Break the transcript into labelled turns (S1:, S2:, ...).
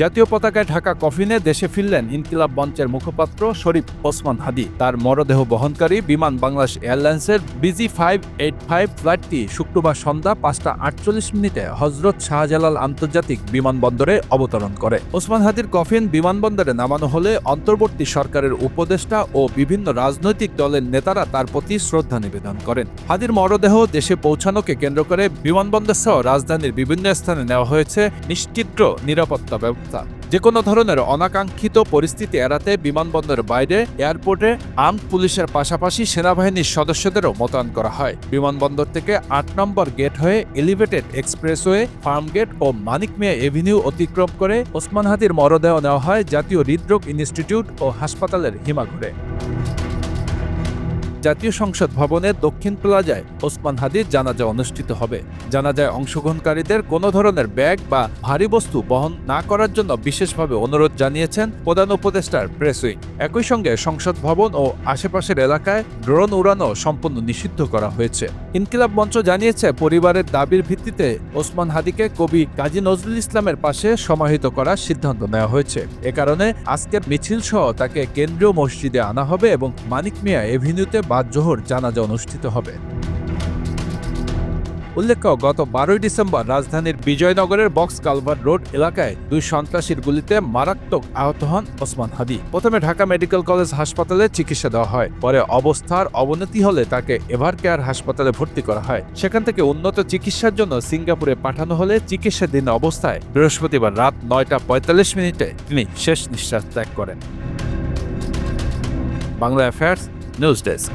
S1: জাতীয় পতাকায় ঢাকা কফিনে দেশে ফিরলেন ইনকিলাব মঞ্চের মুখপাত্র শরীফ ওসমান হাদি। তার মরদেহ বহনকারী বিমান বাংলাদেশ এয়ারলাইন্সের বিজি ফাইভ এইট ফাইভ ফ্লাইটটি শুক্রবার সন্ধ্যা পাঁচটা আটচল্লিশ মিনিটে হজরত শাহজালাল আন্তর্জাতিক বিমানবন্দরে অবতরণ করে। ওসমান হাদির কফিন বিমানবন্দরে নামানো হলে অন্তর্বর্তী সরকারের উপদেষ্টা ও বিভিন্ন রাজনৈতিক দলের নেতারা তার প্রতি শ্রদ্ধা নিবেদন করেন। হাদির মরদেহ দেশে পৌঁছানোকে কেন্দ্র করে বিমানবন্দর সহ রাজধানীর বিভিন্ন স্থানে নেওয়া হয়েছে নিশ্চিত্র নিরাপত্তা ব্যবস্থা যে কোনো ধরনের অনাকাঙ্ক্ষিত পরিস্থিতি এড়াতে বিমানবন্দর বাইরে, এয়ারপোর্টে আর্ম পুলিশের পাশাপাশি সেনাবাহিনীর সদস্যদেরও মোতায়েন করা হয়। বিমানবন্দর থেকে আট নম্বর গেট হয়ে এলিভেটেড এক্সপ্রেসওয়ে ফার্ম গেট ও মানিক মিয়া এভিনিউ অতিক্রম করে ওসমান হাদির মরদেহ নেওয়া হয় জাতীয় হৃদরোগ ইনস্টিটিউট ও হাসপাতালের হিমাঘরে জাতীয় সংসদ ভবনের দক্ষিণ প্লাজায় ওসমান হাদির জানাজা অনুষ্ঠিত হবে। জানাজায় অংশগ্রহণকারীদের কোনো ধরনের ব্যাগ বা ভারী বস্তু বহন না করার জন্য বিশেষভাবে অনুরোধ জানিয়েছেন প্রধান উপদেষ্টার প্রেস উইং। একই সঙ্গে সংসদ ভবন ও আশেপাশের এলাকায় ড্রোন উড়ানো সম্পূর্ণ নিষিদ্ধ করা হয়েছে। ইনকিলাব মঞ্চ জানিয়েছে, পরিবারের দাবির ভিত্তিতে ওসমান হাদিকে কবি কাজী নজরুল ইসলামের পাশে সমাহিত করার সিদ্ধান্ত নেওয়া হয়েছে। এ কারণে আজকের মিছিল সহ তাকে কেন্দ্রীয় মসজিদে আনা হবে এবং মানিক মিয়া এভিনিউতে বাদ জোহর জানাজা অনুষ্ঠিত হবে। উল্লেখ্য, গত বারোই ডিসেম্বর রাজধানীর বিজয়নগরের বক্স কালভার রোড এলাকায় দুই সন্ত্রাসীর গুলিতে মারাত্মক আহত হন ওসমান হাদি। প্রথমে ঢাকা মেডিকেল কলেজ হাসপাতালে চিকিৎসা দেওয়া হয়, পরে অবস্থার অবনতি হলে তাকে এভার কেয়ার হাসপাতালে ভর্তি করা হয়। সেখান থেকে উন্নত চিকিৎসার জন্য সিঙ্গাপুরে পাঠানো হলে চিকিৎসাধীন অবস্থায় বৃহস্পতিবার রাত নয়টা পঁয়তাল্লিশ মিনিটে তিনি শেষ নিঃশ্বাস ত্যাগ করেন। Bangla affairs, news desk.